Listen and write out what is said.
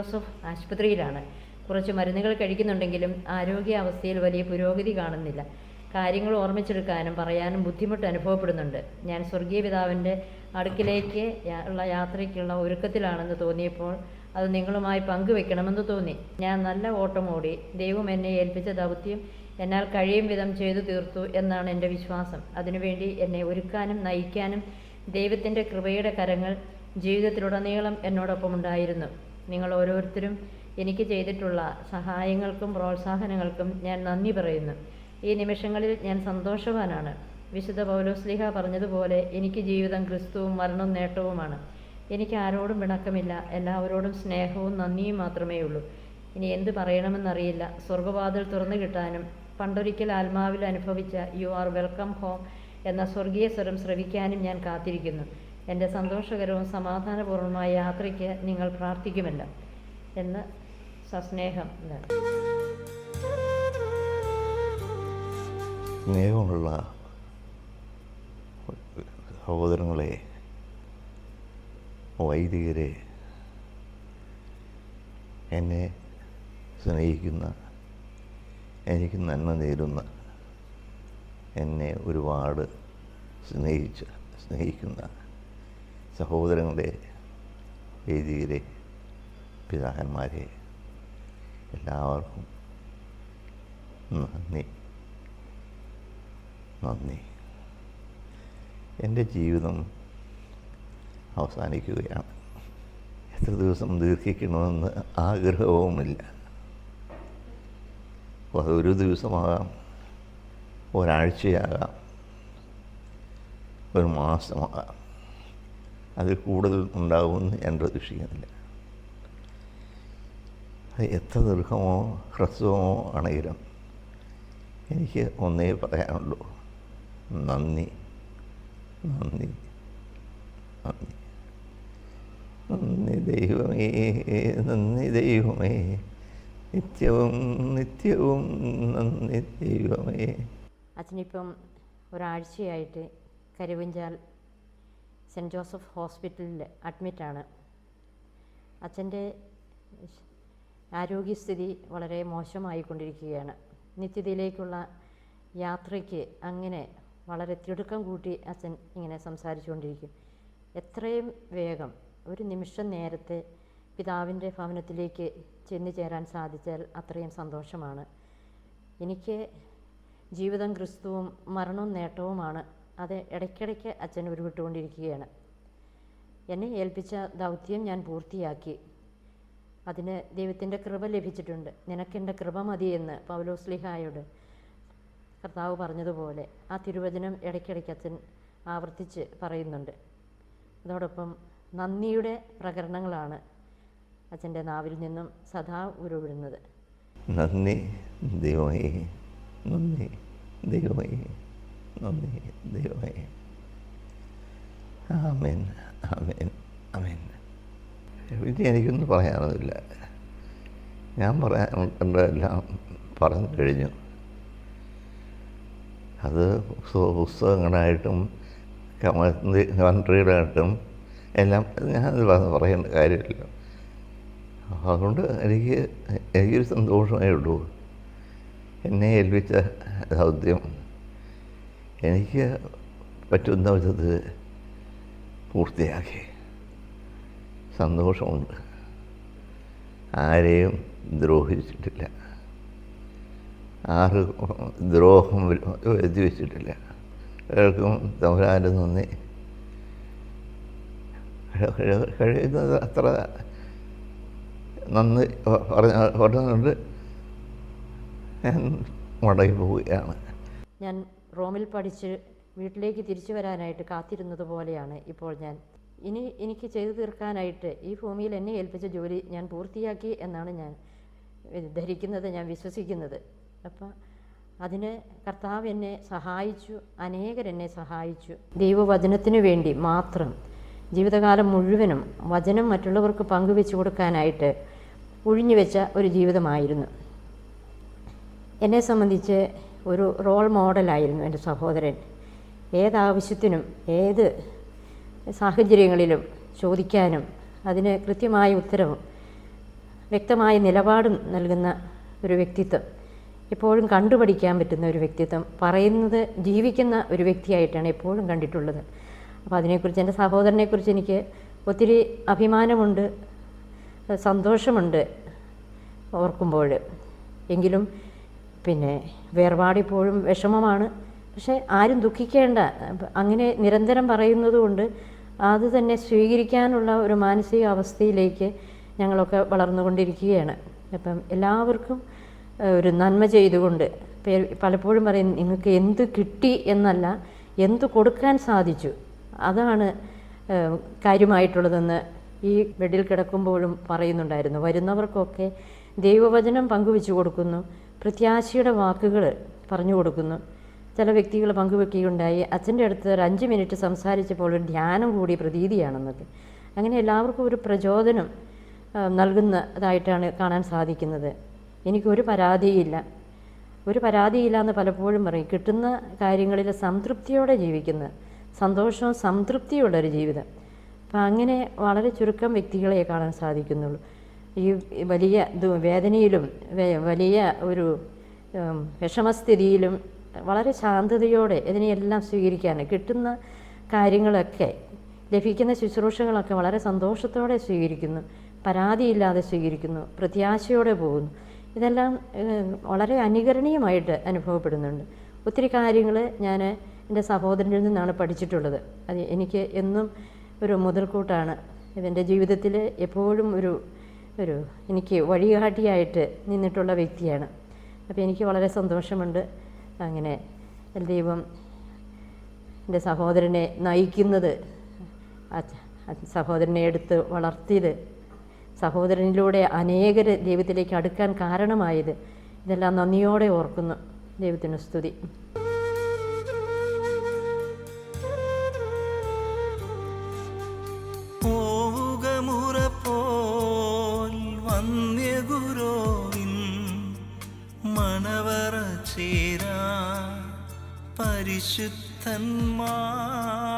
Joseph ആശുപത്രിയിലാണ്. കുറച്ച് മരുന്നുകൾ കഴിക്കുന്നുണ്ടെങ്കിലും ആരോഗ്യാവസ്ഥയിൽ വലിയ പുരോഗതി കാണുന്നില്ല. കാര്യങ്ങൾ ഓർമ്മിച്ചെടുക്കാനും പറയാനും ബുദ്ധിമുട്ട് അനുഭവപ്പെടുന്നുണ്ട്. ഞാൻ സ്വർഗീയ പിതാവിന്റെ അടുക്കിലേക്ക് ഉള്ള യാത്രയ്ക്കുള്ള ഒരുക്കത്തിലാണെന്ന് തോന്നിയപ്പോൾ അത് നിങ്ങളുമായി പങ്കുവെക്കണമെന്ന് തോന്നി. ഞാൻ നല്ല ഓട്ടം ഓടി ദൈവം എന്നെ ഏൽപ്പിച്ച ദൗത്യം എന്നാൽ കഴിയും വിധം ചെയ്തു തീർത്തു എന്നാണ് എന്റെ വിശ്വാസം. അതിനുവേണ്ടി എന്നെ ഒരുക്കാനും നയിക്കാനും ദൈവത്തിന്റെ കൃപയുടെ കരങ്ങൾ ജീവിതത്തിലുടനീളം എന്നോടൊപ്പം ഉണ്ടായിരുന്നു. നിങ്ങൾ ഓരോരുത്തരും എനിക്ക് ചെയ്തിട്ടുള്ള സഹായങ്ങൾക്കും പ്രോത്സാഹനങ്ങൾക്കും ഞാൻ നന്ദി പറയുന്നു. ഈ നിമിഷങ്ങളിൽ ഞാൻ സന്തോഷവാനാണ്. വിശുദ്ധ പൗലോസ്ലിഹ പറഞ്ഞതുപോലെ എനിക്ക് ജീവിതം ക്രിസ്തുവും മരണവും നേട്ടവുമാണ്. എനിക്ക് ആരോടും പിണക്കമില്ല. എല്ലാവരോടും സ്നേഹവും നന്ദിയും മാത്രമേ ഉള്ളൂ. ഇനി എന്ത് പറയണമെന്നറിയില്ല. സ്വർഗവാതിൽ തുറന്നു കിട്ടാനും പണ്ടൊരിക്കൽ ആത്മാവിൽ അനുഭവിച്ച യു ആർ വെൽക്കം ഹോം എന്ന സ്വർഗീയ സ്വരം ശ്രവിക്കാനും ഞാൻ കാത്തിരിക്കുന്നു. എന്റെ സന്തോഷകരവും സമാധാനപൂർവമായ യാത്രയ്ക്ക് നിങ്ങൾ പ്രാർത്ഥിക്കുമല്ലോ എന്ന് സസ്നേഹം. സ്നേഹമുള്ള സഹോദരങ്ങളെ വൈദികരെ എന്നെ സ്നേഹിക്കുന്ന എനിക്ക് നന്മ നേരുന്ന എന്നെ ഒരുപാട് സ്നേഹിച്ച് സ്നേഹിക്കുന്ന സഹോദരങ്ങളെ വേദികരെ പിതാക്കന്മാരെ എല്ലാവർക്കും നന്ദി. നന്ദി. എന്റെ ജീവിതം അവസാനിക്കുകയാണ്. എത്ര ദിവസം ദീർഘിക്കണമെന്ന് ആഗ്രഹവുമില്ല. അതൊരു ദിവസമാകാം ഒരാഴ്ചയാകാം ഒരു മാസമാകാം. അതിൽ കൂടുതൽ ഉണ്ടാകുമെന്ന് ഞാൻ പ്രതീക്ഷിക്കുന്നില്ല. അത് എത്ര ദീർഘമോ ഹ്രസ്വമോ ആണെങ്കിലും എനിക്ക് ഒന്നേ പറയാനുള്ളൂ. നന്ദി നന്ദി നന്ദി. നന്ദി ദൈവമേ നന്ദി ദൈവമേ. നിത്യവും നിത്യവും നന്ദി ദൈവമേ. അച്ഛനിപ്പം ഒരാഴ്ചയായിട്ട് കരുവഞ്ചാൽ സെന്റ് ജോസഫ് ഹോസ്പിറ്റലിൽ അഡ്മിറ്റാണ്. അച്ഛന്റെ ആരോഗ്യസ്ഥിതി വളരെ മോശമായിക്കൊണ്ടിരിക്കുകയാണ്. നിത്യതയിലേക്കുള്ള യാത്രയ്ക്ക് അങ്ങനെ വളരെ തിടുക്കം കൂട്ടി അച്ഛൻ ഇങ്ങനെ സംസാരിച്ചുകൊണ്ടിരിക്കും. എത്രയും വേഗം ഒരു നിമിഷം നേരത്തെ പിതാവിന്റെ ഭവനത്തിലേക്ക് ചെന്നു ചേരാൻ സാധിച്ചാൽ അത്രയും സന്തോഷമാണ്. എനിക്ക് ജീവിതം ക്രിസ്തുവും മരണവും നേട്ടവുമാണ്. അത് ഇടയ്ക്കിടയ്ക്ക് അച്ഛൻ ഉരുവിട്ടുകൊണ്ടിരിക്കുകയാണ് എന്നെ ഏൽപ്പിച്ച ദൗത്യം ഞാൻ പൂർത്തിയാക്കി. അതിന് ദൈവത്തിന്റെ കൃപ ലഭിച്ചിട്ടുണ്ട്. നിനക്കെന്റെ കൃപ മതിയെന്ന് പൗലോസ്ലിഹായോട് കർത്താവ് പറഞ്ഞതുപോലെ ആ തിരുവചനം ഇടയ്ക്കിടയ്ക്ക് അച്ഛൻ ആവർത്തിച്ച് പറയുന്നുണ്ട്. അതോടൊപ്പം നന്ദിയുടെ പ്രകരണങ്ങളാണ് അച്ഛന്റെ നാവിൽ നിന്നും സദാ ഉരുവിടുന്നത്. നന്ദി ദൈവമേ നന്ദി ദൈവമേ. നന്ദി ദൈവമേ. ആമേൻ ആമേൻ ആമേൻ. പിന്നെ എനിക്കൊന്നും പറയാനൊന്നുമില്ല. ഞാൻ പറയാനുള്ളതെല്ലാം പറഞ്ഞു കഴിഞ്ഞു. അത് പുസ്തക- പുസ്തകങ്ങളായിട്ടും കമൻട്രികളായിട്ടും എല്ലാം ഞാൻ പറ- പറയേണ്ട കാര്യമില്ല. അതുകൊണ്ട് എനിക്ക് എനിക്കൊരു സന്തോഷമേ ഉള്ളൂ. എന്നെ ഏൽപ്പിച്ച ദൗത്യം എനിക്ക് പറ്റുന്ന വിധത്തിൽ പൂർത്തിയാക്കി. സന്തോഷമുണ്ട്. ആരെയും ദ്രോഹിച്ചിട്ടില്ല. ആർക്കും ദ്രോഹം എഴുതി വെച്ചിട്ടില്ല. എല്ലാവർക്കും തമ്പുരാന്റെ നന്ദി. കഴി- കഴി- കഴിയുന്നത് അത്ര നന്ദി പറഞ്ഞ പറഞ്ഞുകൊണ്ട് ഞാൻ മടങ്ങി പോവുകയാണ്. ഞാൻ റോമിൽ പഠിച്ച് വീട്ടിലേക്ക് തിരിച്ചു വരാനായിട്ട് കാത്തിരുന്നത് പോലെയാണ് ഇപ്പോൾ ഞാൻ. ഇനി എനിക്ക് ചെയ്തു തീർക്കാനായിട്ട് ഈ ഭൂമിയിൽ എന്നെ ഏൽപ്പിച്ച ജോലി ഞാൻ പൂർത്തിയാക്കി എന്നാണ് ഞാൻ ധരിക്കുന്നത് ഞാൻ വിശ്വസിക്കുന്നത്. അപ്പം അതിന് കർത്താവ് എന്നെ സഹായിച്ചു അനേകരെന്നെ സഹായിച്ചു. ദൈവവചനത്തിനു വേണ്ടി മാത്രം ജീവിതകാലം മുഴുവനും വചനം മറ്റുള്ളവർക്ക് പങ്കുവെച്ചു കൊടുക്കാനായിട്ട് ഒഴിഞ്ഞു വെച്ച ഒരു ജീവിതമായിരുന്നു. എന്നെ സംബന്ധിച്ച് ഒരു റോൾ മോഡലായിരുന്നു എന്റെ സഹോദരൻ. ഏതാവശ്യത്തിനും ഏത് സാഹചര്യങ്ങളിലും ചോദിക്കാനും അതിന് കൃത്യമായ ഉത്തരവും വ്യക്തമായ നിലപാടും നൽകുന്ന ഒരു വ്യക്തിത്വം എപ്പോഴും കണ്ടുപഠിക്കാൻ പറ്റുന്ന ഒരു വ്യക്തിത്വം പറയുന്നത് ജീവിക്കുന്ന ഒരു വ്യക്തിയായിട്ടാണ് എപ്പോഴും കണ്ടിട്ടുള്ളത്. അപ്പോൾ അതിനെക്കുറിച്ച് എന്റെ സഹോദരനെക്കുറിച്ച് എനിക്ക് ഒത്തിരി അഭിമാനമുണ്ട് സന്തോഷമുണ്ട് ഓർക്കുമ്പോൾ. എങ്കിലും പിന്നെ വേർപാടിപ്പോഴും വിഷമമാണ്. പക്ഷേ ആരും ദുഃഖിക്കേണ്ട. അങ്ങനെ നിരന്തരം പറയുന്നത് കൊണ്ട് അത് തന്നെ സ്വീകരിക്കാനുള്ള ഒരു മാനസിക അവസ്ഥയിലേക്ക് ഞങ്ങളൊക്കെ വളർന്നുകൊണ്ടിരിക്കുകയാണ്. അപ്പം എല്ലാവർക്കും ഒരു നന്മ ചെയ്തുകൊണ്ട് പലപ്പോഴും പറയും നിങ്ങൾക്ക് എന്ത് കിട്ടി എന്നല്ല എന്ത് കൊടുക്കാൻ സാധിച്ചു? അതാണ് കാര്യമായിട്ടുള്ളതെന്ന് ഈ ബെഡിൽ കിടക്കുമ്പോഴും പറയുന്നുണ്ടായിരുന്നു. വരുന്നവർക്കൊക്കെ ദൈവവചനം പങ്കുവെച്ചു കൊടുക്കുന്നു. പ്രത്യാശയുടെ വാക്കുകൾ പറഞ്ഞു കൊടുക്കുന്നു. ചില വ്യക്തികൾ പങ്കുവെക്കുകയുണ്ടായി. അച്ഛന്റെ അടുത്ത് ഒരു അഞ്ച് മിനിറ്റ് സംസാരിച്ചപ്പോൾ ഒരു ധ്യാനം കൂടി പ്രതീതിയാണെന്നൊക്കെ. അങ്ങനെ എല്ലാവർക്കും ഒരു പ്രചോദനം നൽകുന്നതായിട്ടാണ് കാണാൻ സാധിക്കുന്നത്. എനിക്കൊരു പരാതിയില്ല. ഒരു പരാതിയില്ല എന്ന് പലപ്പോഴും പറയും. കിട്ടുന്ന കാര്യങ്ങളിൽ സംതൃപ്തിയോടെ ജീവിക്കുന്ന സന്തോഷവും സംതൃപ്തിയുള്ളൊരു ജീവിതം. അപ്പം അങ്ങനെ വളരെ ചുരുക്കം വ്യക്തികളെ കാണാൻ സാധിക്കുന്നുള്ളൂ. ഈ വലിയ വേദനയിലും വലിയ ഒരു വിഷമസ്ഥിതിയിലും വളരെ ശാന്തതയോടെ ഇതിനെയെല്ലാം സ്വീകരിക്കാൻ കിട്ടുന്ന കാര്യങ്ങളൊക്കെ ലഭിക്കുന്ന ശുശ്രൂഷകളൊക്കെ വളരെ സന്തോഷത്തോടെ സ്വീകരിക്കുന്നു. പരാതിയില്ലാതെ സ്വീകരിക്കുന്നു. പ്രത്യാശയോടെ പോകുന്നു. ഇതെല്ലാം വളരെ അനുകരണീയമായിട്ട് അനുഭവപ്പെടുന്നുണ്ട്. ഒത്തിരി കാര്യങ്ങൾ ഞാൻ എന്റെ സഹോദരനിൽ നിന്നാണ് പഠിച്ചിട്ടുള്ളത്. അത് എനിക്ക് എന്നും ഒരു മുതൽക്കൂട്ടാണ്. എന്റെ ജീവിതത്തിൽ എപ്പോഴും ഒരു ഒരു എനിക്ക് വഴികാട്ടിയായിട്ട് നിന്നിട്ടുള്ള വ്യക്തിയാണ്. അപ്പോൾ എനിക്ക് വളരെ സന്തോഷമുണ്ട്. അങ്ങനെ ദൈവം എന്റെ സഹോദരനെ നയിക്കുന്നത് സഹോദരനെ എടുത്ത് വളർത്തിയത് സഹോദരനിലൂടെ അനേകർ ദൈവത്തിലേക്ക് അടുക്കാൻ കാരണമായത്. ഇതെല്ലാം നന്ദിയോടെ ഓർക്കുന്നു. ദൈവത്തിന് സ്തുതി. പരിശുദ്ധന്മാരാദരവോടെ